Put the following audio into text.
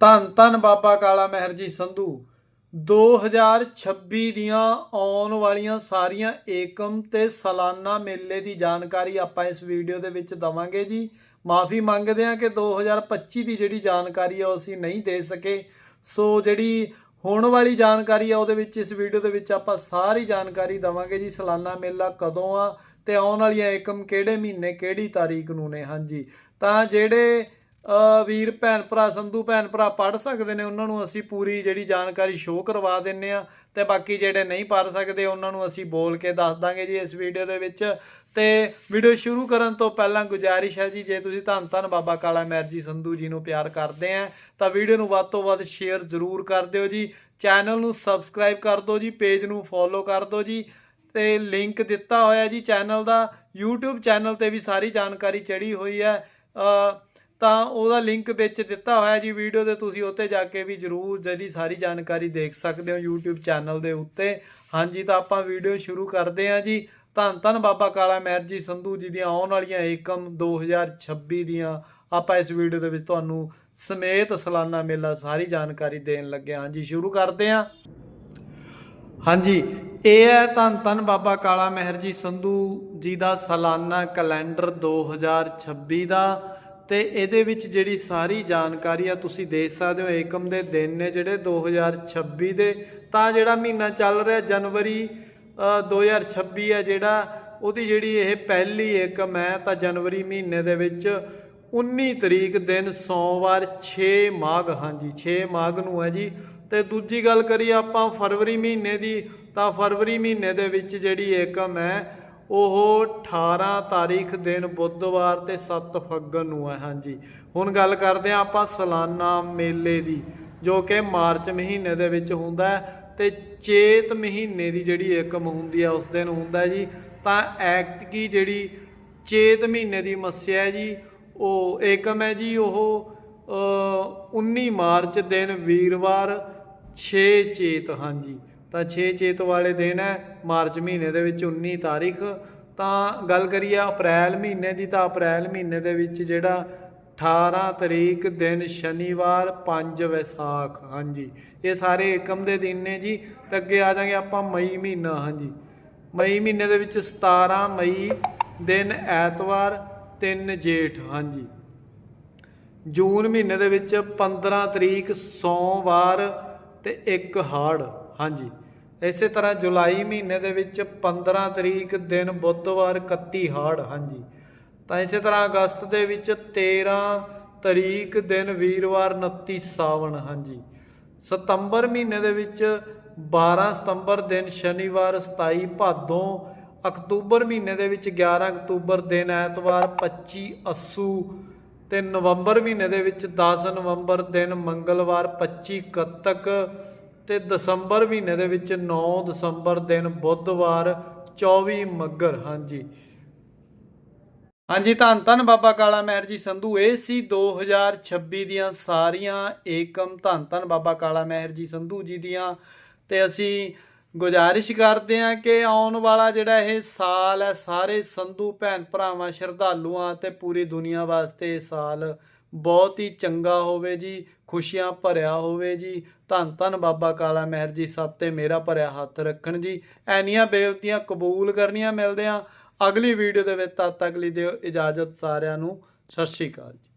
ਧੰਨ ਧੰਨ ਬਾਬਾ ਕਾਲਾ ਮਹਿਰ ਜੀ ਸੰਧੂ। 2026 ਦੀਆਂ ਆਉਣ ਵਾਲੀਆਂ ਸਾਰੀਆਂ ਏਕਮ ਤੇ ਸਾਲਾਨਾ ਮੇਲੇ ਦੀ ਜਾਣਕਾਰੀ ਆਪਾਂ ਇਸ ਵੀਡੀਓ ਦੇ ਵਿੱਚ ਦਵਾਂਗੇ ਜੀ। ਮਾਫੀ ਮੰਗਦੇ ਹਾਂ ਕਿ 2025 ਦੀ ਜਿਹੜੀ ਜਾਣਕਾਰੀ ਆ ਉਹ ਅਸੀਂ ਨਹੀਂ ਦੇ ਸਕੇ। ਸੋ ਜਿਹੜੀ ਹੋਣ ਵਾਲੀ ਜਾਣਕਾਰੀ ਆ ਉਹਦੇ ਵਿੱਚ ਇਸ ਵੀਡੀਓ ਦੇ ਵਿੱਚ ਆਪਾਂ ਸਾਰੀ ਜਾਣਕਾਰੀ ਦਵਾਂਗੇ ਜੀ, ਸਾਲਾਨਾ ਮੇਲਾ ਕਦੋਂ ਆ ਤੇ ਆਉਣ ਵਾਲੀਆਂ ਏਕਮ ਕਿਹੜੇ ਮਹੀਨੇ, ਕਿਹੜੀ ਤਾਰੀਖ ਨੂੰ ਨੇ, ਹਾਂਜੀ। ਤਾਂ ਜਿਹੜੇ ਵੀਰ, ਭੈਣ ਭਰਾ, ਸੰਧੂ ਭੈਣ ਭਰਾ ਪੜ ਸਕਦੇ ਨੇ, ਉਹਨਾਂ ਨੂੰ ਅਸੀਂ ਪੂਰੀ ਜਿਹੜੀ ਜਾਣਕਾਰੀ ਸ਼ੋਅ ਕਰਵਾ ਦਿੰਨੇ ਆ ਤੇ ਬਾਕੀ ਜਿਹੜੇ ਨਹੀਂ ਪੜ ਸਕਦੇ, ਉਹਨਾਂ ਨੂੰ ਅਸੀਂ ਬੋਲ ਕੇ ਦੱਸ ਦਾਂਗੇ ਜੀ ਇਸ ਵੀਡੀਓ ਦੇ ਵਿੱਚ। ਤੇ ਵੀਡੀਓ ਸ਼ੁਰੂ ਕਰਨ ਤੋਂ ਪਹਿਲਾਂ ਗੁਜ਼ਾਰਿਸ਼ ਹੈ ਜੀ, ਜੇ ਤੁਸੀਂ ਧੰਨ ਧੰਨ ਬਾਬਾ ਕਾਲਾ ਮਹਿਰ ਜੀ, ਸੰਧੂ ਜੀ ਨੂੰ ਪਿਆਰ ਕਰਦੇ ਆ, ਤਾਂ ਵੀਡੀਓ ਨੂੰ ਵੱਧ ਤੋਂ ਵੱਧ ਸ਼ੇਅਰ ਜ਼ਰੂਰ ਕਰ ਦਿਓ ਜੀ। ਚੈਨਲ ਨੂੰ ਸਬਸਕ੍ਰਾਈਬ ਕਰ ਦਿਓ ਜੀ ਪੇਜ ਨੂੰ ਫੋਲੋ ਕਰ ਦਿਓ ਜੀ, ਤੇ ਲਿੰਕ ਦਿੱਤਾ ਹੋਇਆ ਜੀ ਚੈਨਲ ਦਾ। YouTube ਚੈਨਲ ਤੇ ਵੀ ਸਾਰੀ ਜਾਣਕਾਰੀ ਚੜੀ ਹੋਈ ਹੈ। ਤਾਂ ਉਹਦਾ ਲਿੰਕ ਵਿੱਚ ਦਿੱਤਾ ਹੋਇਆ ਜੀ ਵੀਡੀਓ ਦੇ ਤੁਸੀਂ ਉੱਤੇ ਜਾ ਕੇ ਵੀ ਜਰੂਰ ਜਿਹੜੀ ਸਾਰੀ ਜਾਣਕਾਰੀ ਦੇਖ ਸਕਦੇ ਹੋ YouTube ਚੈਨਲ ਦੇ ਉੱਤੇ। ਹਾਂਜੀ, ਤਾਂ ਆਪਾਂ ਵੀਡੀਓ ਸ਼ੁਰੂ ਕਰਦੇ ਹਾਂ ਜੀ। ਧੰਨ ਧੰਨ ਬਾਬਾ ਕਾਲਾ ਮਹਿਰ ਜੀ, ਸੰਧੂ ਜੀ ਦੀਆਂ ਆਉਣ ਵਾਲੀਆਂ ਏਕਮ 2026 ਦੀਆਂ। ਆਪਾਂ ਇਸ ਵੀਡੀਓ ਦੇ ਵਿੱਚ ਤੁਹਾਨੂੰ ਸਮੇਤ ਸਾਲਾਨਾ ਮੇਲਾ ਸਾਰੀ ਜਾਣਕਾਰੀ ਦੇਣ ਲੱਗੇ ਹਾਂ। ਜੀ ਸ਼ੁਰੂ ਕਰਦੇ ਹਾਂ। ਹਾਂਜੀ, ਇਹ ਹੈ ਧੰਨ ਧੰਨ ਬਾਬਾ ਕਾਲਾ ਮਹਿਰ ਜੀ, ਸੰਧੂ ਜੀ ਦਾ ਸਾਲਾਨਾ ਕੈਲੰਡਰ 2026 ਦਾ। ਤੇ ਇਹਦੇ ਵਿੱਚ ਜਿਹੜੀ ਸਾਰੀ ਜਾਣਕਾਰੀ ਆ ਤੁਸੀਂ ਦੇਖ ਸਕਦੇ ਹੋ ਏਕਮ ਦੇ ਦਿਨ ਨੇ ਜਿਹੜੇ 2026 ਦੇ ਤਾਂ ਜਿਹੜਾ ਮਹੀਨਾ ਚੱਲ ਰਿਹਾ ਜਨਵਰੀ ਅ, 2026 ਹੈ ਜਿਹੜਾ ਉਹਦੀ ਜਿਹੜੀ ਇਹ ਪਹਿਲੀ ਏਕਮ ਹੈ ਤਾਂ ਜਨਵਰੀ ਮਹੀਨੇ ਦੇ ਵਿੱਚ 19 ਤਰੀਕ ਦਿਨ ਸੋਮਵਾਰ 6 ਮਾਘ ਹਾਂਜੀ 6 ਮਾਘ ਨੂੰ ਹੈ ਜੀ। ਤੇ ਦੂਜੀ ਗੱਲ ਕਰੀਏ ਆਪਾਂ ਫਰਵਰੀ ਮਹੀਨੇ ਦੀ ਤਾਂ ਫਰਵਰੀ ਮਹੀਨੇ ਦੇ ਵਿੱਚ ਜਿਹੜੀ ਏਕਮ ਹੈ ਉਹ 18 ਤਾਰੀਖ ਦਿਨ ਬੁੱਧਵਾਰ ਤੇ 7 ਫੱਗਣ ਨੂੰ ਹੈ ਹਾਂਜੀ। ਹੁਣ ਗੱਲ ਕਰਦੇ ਹਾਂ ਆਪਾਂ ਸਾਲਾਨਾ ਮੇਲੇ ਦੀ ਜੋ ਕਿ ਮਾਰਚ ਮਹੀਨੇ ਦੇ ਵਿੱਚ ਹੁੰਦਾ ਹੈ ਤੇ ਚੇਤ ਮਹੀਨੇ ਦੀ ਜਿਹੜੀ ਏਕਮ ਹੁੰਦੀ ਹੈ ਉਸ ਦਿਨ ਹੁੰਦਾ ਜੀ। ਤਾਂ ਐਕਟਕੀ ਜਿਹੜੀ ਚੇਤ ਮਹੀਨੇ ਦੀ ਮੱਸਿਆ ਜੀ ਉਹ ਏਕਮ ਹੈ ਜੀ ਉਹ ਅ, 19 ਮਾਰਚ ਦਿਨ ਵੀਰਵਾਰ 6 ਚੇਤ ਹਾਂਜੀ। ਤਾਂ 6 ਚੇਤ ਵਾਲੇ ਦਿਨ ਹੈ, ਮਾਰਚ ਮਹੀਨੇ ਦੇ ਵਿੱਚ 19 ਤਾਰੀਖ। ਤਾਂ ਗੱਲ ਕਰੀਏ ਅਪ੍ਰੈਲ ਮਹੀਨੇ ਦੀ, ਤਾਂ ਅਪ੍ਰੈਲ ਮਹੀਨੇ ਦੇ ਵਿੱਚ ਜਿਹੜਾ 18 ਤਰੀਕ ਦਿਨ ਸ਼ਨੀਵਾਰ 5 ਵਿਸਾਖ। ਹਾਂਜੀ, ਇਹ ਸਾਰੇ ਏਕਮ ਦੇ ਦਿਨ ਨੇ ਜੀ। ਤੇ ਅੱਗੇ ਆ ਜਾਾਂਗੇ ਆਪਾਂ ਮਈ ਮਹੀਨਾ, ਹਾਂਜੀ। ਮਈ ਮਹੀਨੇ ਦੇ ਵਿੱਚ 17 ਮਈ ਦਿਨ ਐਤਵਾਰ 3 ਜੇਠ, ਹਾਂਜੀ। ਜੂਨ ਮਹੀਨੇ ਦੇ ਵਿੱਚ 15 ਤਰੀਕ ਸੋਮਵਾਰ ਤੇ ਇੱਕ ਹਾੜ। ਹਾਂਜੀ। ਇਸੇ ਤਰ੍ਹਾਂ ਜੁਲਾਈ ਮਹੀਨੇ ਦੇ ਵਿੱਚ 15 ਤਰੀਕ ਦਿਨ ਬੁੱਧਵਾਰ 31 ਹਾੜ, ਹਾਂਜੀ। ਤਾਂ ਇਸੇ ਤਰ੍ਹਾਂ ਅਗਸਤ ਦੇ ਵਿੱਚ 13 ਤਰੀਕ ਦਿਨ ਵੀਰਵਾਰ 29 ਸਾਵਣ, ਹਾਂਜੀ। ਸਤੰਬਰ ਮਹੀਨੇ ਦੇ ਵਿੱਚ 12 ਸਤੰਬਰ ਦਿਨ ਸ਼ਨੀਵਾਰ 27 ਭਾਦੋਂ ਅਕਤੂਬਰ ਮਹੀਨੇ ਦੇ ਵਿੱਚ 11 ਅਕਤੂਬਰ ਦਿਨ ਐਤਵਾਰ 25 ਅੱਸੂ ਤੇ ਨਵੰਬਰ ਮਹੀਨੇ ਦੇ ਵਿੱਚ 10 ਨਵੰਬਰ ਦਿਨ ਮੰਗਲਵਾਰ 25 ਕੱਤਕ ਤੇ ਦਸੰਬਰ ਮਹੀਨੇ ਦੇ ਵਿੱਚ 9 ਦਸੰਬਰ ਦਿਨ ਬੁੱਧਵਾਰ 24 ਮੱਗਰ। ਹਾਂਜੀ। ਹਾਂਜੀ, ਧੰਨ ਧੰਨ ਬਾਬਾ ਕਾਲਾ ਮਹਿਰ ਜੀ ਸੰਧੂ। ਇਹ ਸੀ 2026 ਦੀਆਂ ਸਾਰੀਆਂ ਏਕਮ। ਧੰਨ ਧੰਨ ਬਾਬਾ ਕਾਲਾ ਮਹਿਰ ਜੀ ਸੰਧੂ ਜੀ ਦੀਆਂ। ਤੇ ਅਸੀਂ ਗੁਜ਼ਾਰਿਸ਼ ਕਰਦੇ ਹਾਂ ਕਿ ਆਉਣ ਵਾਲਾ ਜਿਹੜਾ ਇਹ ਸਾਲ ਹੈ, ਸਾਰੇ ਸੰਧੂ ਭੈਣ ਭਰਾਵਾਂ, ਸ਼ਰਧਾਲੂਆਂ ਤੇ ਪੂਰੀ ਦੁਨੀਆ ਵਾਸਤੇ ਇਹ ਸਾਲ ਬਹੁਤ ਹੀ ਚੰਗਾ ਹੋਵੇ ਜੀ, ਖੁਸ਼ੀਆਂ ਭਰਿਆ ਹੋਵੇ ਜੀ। ਧੰਨ ਧੰਨ ਬਾਬਾ ਕਾਲਾ ਮਹਿਰ ਜੀ, ਸਭ ਤੇ ਮੇਰਾ ਭਰਿਆ ਹੱਥ ਰੱਖਣ ਜੀ। ਐਨੀਆਂ ਬੇਨਤੀਆਂ ਕਬੂਲ ਕਰਨੀਆਂ ਮਿਲਦੇ ਆ। ਅਗਲੀ ਵੀਡੀਓ ਦੇ ਵਿੱਚ ਤਦ ਤੱਕ ਲਈ ਦਿਓ ਇਜਾਜ਼ਤ ਸਾਰਿਆਂ ਨੂੰ। ਸਤਿ ਸ਼੍ਰੀ ਅਕਾਲ ਜੀ।